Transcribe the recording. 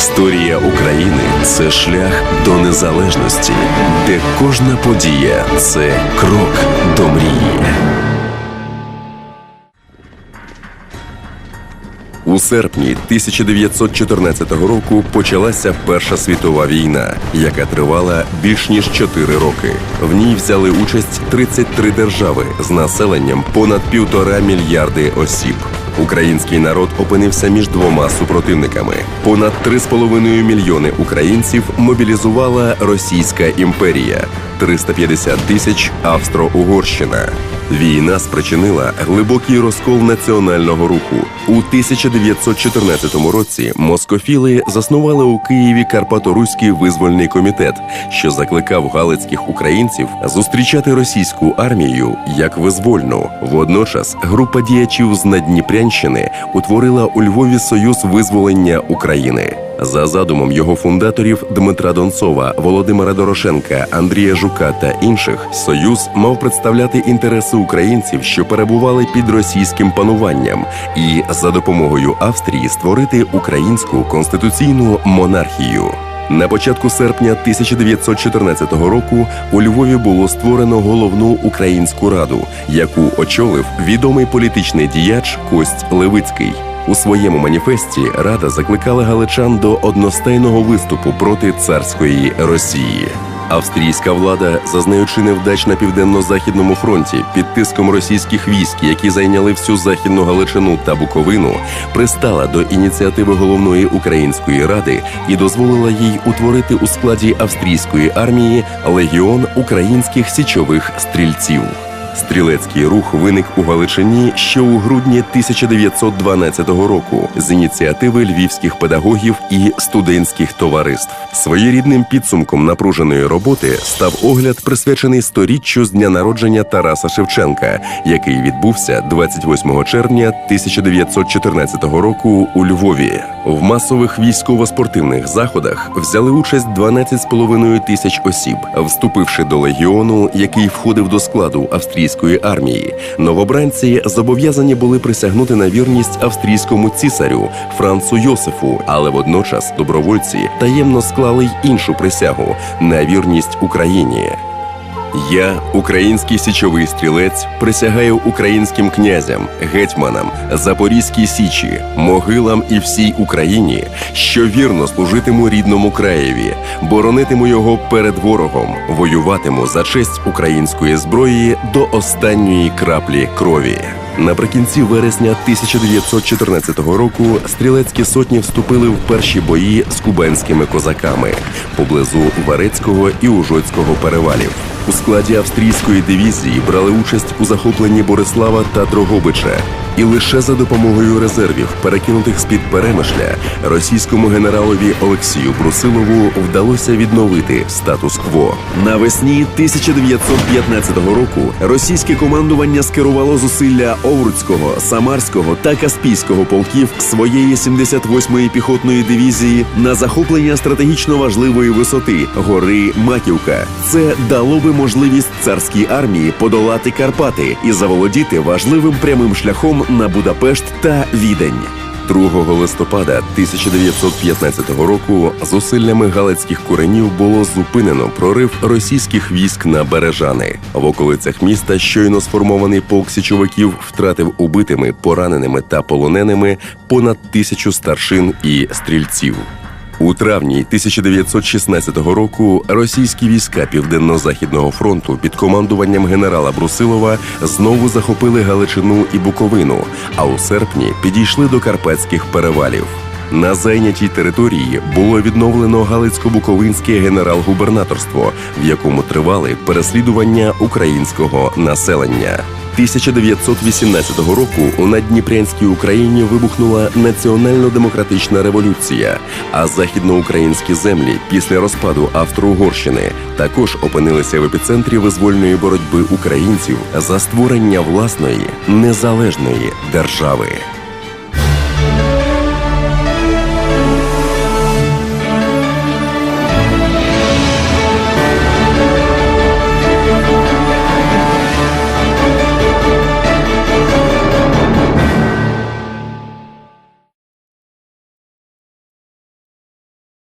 Історія України це шлях до незалежності, де кожна подія це крок до мрії. У серпні 1914 року почалася Перша світова війна, яка тривала більш ніж 4 роки. В ній взяли участь 33 держави з населенням понад півтора мільярди осіб. Український народ опинився між двома супротивниками. Понад 3,5 мільйони українців мобілізувала Російська імперія, 350 тисяч Австро-Угорщина. Війна спричинила глибокий розкол національного руху. У 1914 році москофіли заснували у Києві Карпаторуський визвольний комітет, що закликав галицьких українців зустрічати російську армію як визвольну. Водночас група діячів з Надніпрянщини утворила у Львові Союз визволення України. За задумом його фундаторів Дмитра Донцова, Володимира Дорошенка, Андрія Жука та інших, союз мав представляти інтереси українців, що перебували під російським пануванням, і за допомогою Австрії створити українську конституційну монархію. На початку серпня 1914 року у Львові було створено головну українську раду, яку очолив відомий політичний діяч Кость Левицький. У своєму маніфесті Рада закликала галичан до одностайного виступу проти царської Росії. Австрійська влада, зазнаючи невдач на південно-західному фронті під тиском російських військ, які зайняли всю західну Галичину та Буковину, пристала до ініціативи головної української ради і дозволила їй утворити у складі австрійської армії легіон українських січових стрільців. Стрілецький рух виник у Галичині ще у грудні 1912 року з ініціативи львівських педагогів і студентських товариств. Своєрідним підсумком напруженої роботи став огляд, присвячений сторіччю з дня народження Тараса Шевченка, який відбувся 28 червня 1914 року у Львові. В масових військово-спортивних заходах взяли участь 12,5 тисяч осіб, вступивши до легіону, який входив до складу австрійської армії. Новобранці зобов'язані були присягнути на вірність австрійському цісарю Францу Йосифу, але водночас добровольці таємно склали й іншу присягу на вірність Україні. Я, український січовий стрілець, присягаю українським князям, гетьманам, Запорізькій січі, могилам і всій Україні, що вірно служитиму рідному краєві, боронитиму його перед ворогом, воюватиму за честь української зброї до останньої краплі крові. Наприкінці вересня 1914 року стрілецькі сотні вступили в перші бої з кубанськими козаками поблизу Варецького і Ужоцького перевалів. У складі австрійської дивізії брали участь у захопленні Борислава та Дрогобича. І лише за допомогою резервів, перекинутих з під перемишля, російському генералові Олексію Брусилову вдалося відновити статус-кво. Навесні 1915 року російське командування скерувало зусилля Овруцького, Самарського та Каспійського полків своєї 78-ї піхотної дивізії на захоплення стратегічно важливої висоти гори Маківка. Це дало би можливість царській армії подолати Карпати і заволодіти важливим прямим шляхом на Будапешт та Відень. 2 листопада 1915 року зусиллями галицьких куренів було зупинено прорив російських військ на Бережани. В околицях міста щойно сформований полк січовиків втратив убитими, пораненими та полоненими понад тисячу старшин і стрільців. У травні 1916 року російські війська Південно-Західного фронту під командуванням генерала Брусилова знову захопили Галичину і Буковину, а у серпні підійшли до карпатських перевалів. На зайнятій території було відновлено Галицько-Буковинське генерал-губернаторство, в якому тривали переслідування українського населення. 1918 року у наддніпрянській Україні вибухнула національно-демократична революція, а західноукраїнські землі після розпаду Австро-Угорщини також опинилися в епіцентрі визвольної боротьби українців за створення власної незалежної держави.